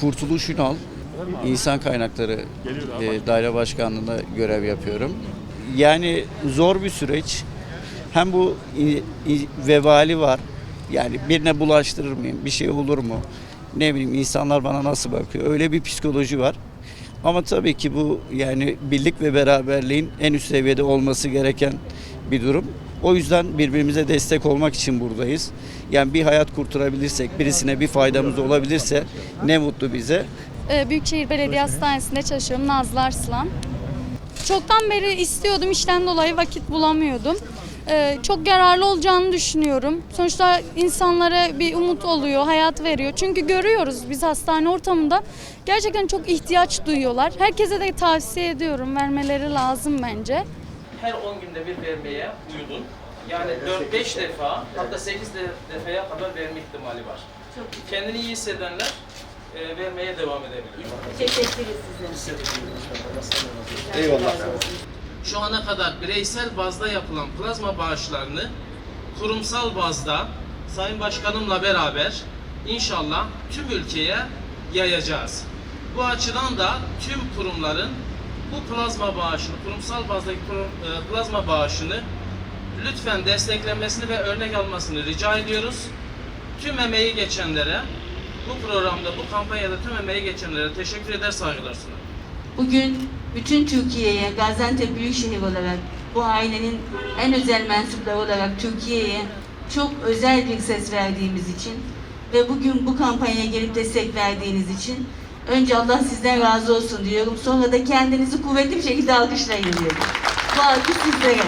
Kurtuluş Ünal, İnsan Kaynakları e, Daire Başkanlığı'nda görev yapıyorum. Yani zor bir süreç. Hem bu vebali var. Yani birine bulaştırır mıyım? Bir şey olur mu? Ne bileyim insanlar bana nasıl bakıyor? Öyle bir psikoloji var. Ama tabii ki bu yani birlik ve beraberliğin en üst seviyede olması gereken bir durum. O yüzden birbirimize destek olmak için buradayız. Yani bir hayat kurtarabilirsek, birisine bir faydamız olabilirse ne mutlu bize. Ee, Büyükşehir Belediye Hastanesi'nde çalışıyorum. Nazlı Arslan. Çoktan beri istiyordum. işten dolayı vakit bulamıyordum. Ee, Çok yararlı olacağını düşünüyorum. Sonuçta insanlara bir umut oluyor, hayat veriyor. Çünkü görüyoruz biz hastane ortamında gerçekten çok ihtiyaç duyuyorlar. Herkese de tavsiye ediyorum. Vermeleri lazım bence. Her 10 günde bir vermeye uyudun. Yani 4-5 defa hatta 8 de- defaya kadar verme ihtimali var. Kendini iyi hissedenler e, vermeye devam edebilir. Şu ana kadar bireysel bazda yapılan plazma bağışlarını kurumsal bazda Sayın Başkanımla beraber inşallah tüm ülkeye yayacağız. Bu açıdan da tüm kurumların bu plazma bağışını, kurumsal bazdaki e, plazma bağışını lütfen desteklemesini ve örnek almasını rica ediyoruz. Tüm emeği geçenlere, bu programda, bu kampanyada tüm emeği geçenlere teşekkür eder, saygılar sunarım. Bugün bütün Türkiye'ye, Gaziantep Büyükşehir olarak, bu ailenin en özel mensupları olarak Türkiye'ye çok özel bir ses verdiğimiz için ve bugün bu kampanyaya gelip destek verdiğiniz için önce Allah sizden razı olsun diyorum. Sonra da kendinizi kuvvetli bir şekilde alkışlayın diyorum. Bu alkış sizlere.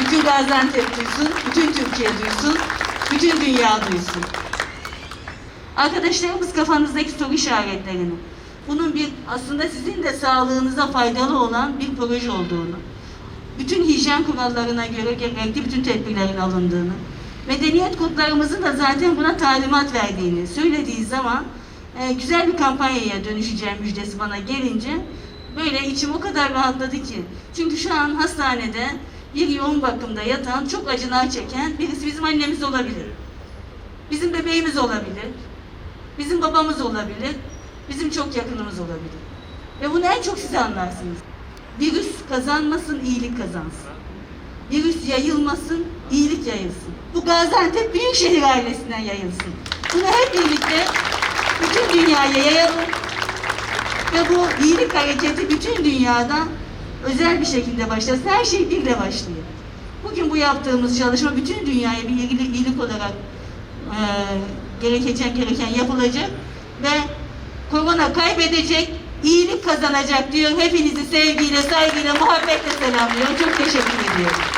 Bütün Gaziantep duysun, bütün Türkiye duysun, bütün dünya duysun. Arkadaşlarımız kafanızdaki soru işaretlerini, bunun bir aslında sizin de sağlığınıza faydalı olan bir proje olduğunu, bütün hijyen kurallarına göre gerekli bütün tedbirlerin alındığını, medeniyet kodlarımızın da zaten buna talimat verdiğini söylediği zaman e, güzel bir kampanyaya dönüşeceğim müjdesi bana gelince böyle içim o kadar rahatladı ki. Çünkü şu an hastanede bir yoğun bakımda yatan, çok acılar çeken birisi bizim annemiz olabilir. Bizim bebeğimiz olabilir. Bizim babamız olabilir. Bizim çok yakınımız olabilir. Ve bunu en çok siz anlarsınız. Virüs kazanmasın, iyilik kazansın. Virüs yayılmasın, iyilik yayılsın. Bu Gaziantep Büyükşehir ailesinden yayılsın. Bunu hep birlikte bütün dünyaya yayalım. Ve bu iyilik hareketi bütün dünyada özel bir şekilde başlasın. Her şey birle başlıyor. Bugün bu yaptığımız çalışma bütün dünyaya bir iyilik, iyilik olarak e, gerekecek gereken yapılacak ve korona kaybedecek, iyilik kazanacak diyor. Hepinizi sevgiyle, saygıyla, muhabbetle selamlıyorum. Çok teşekkür ediyorum.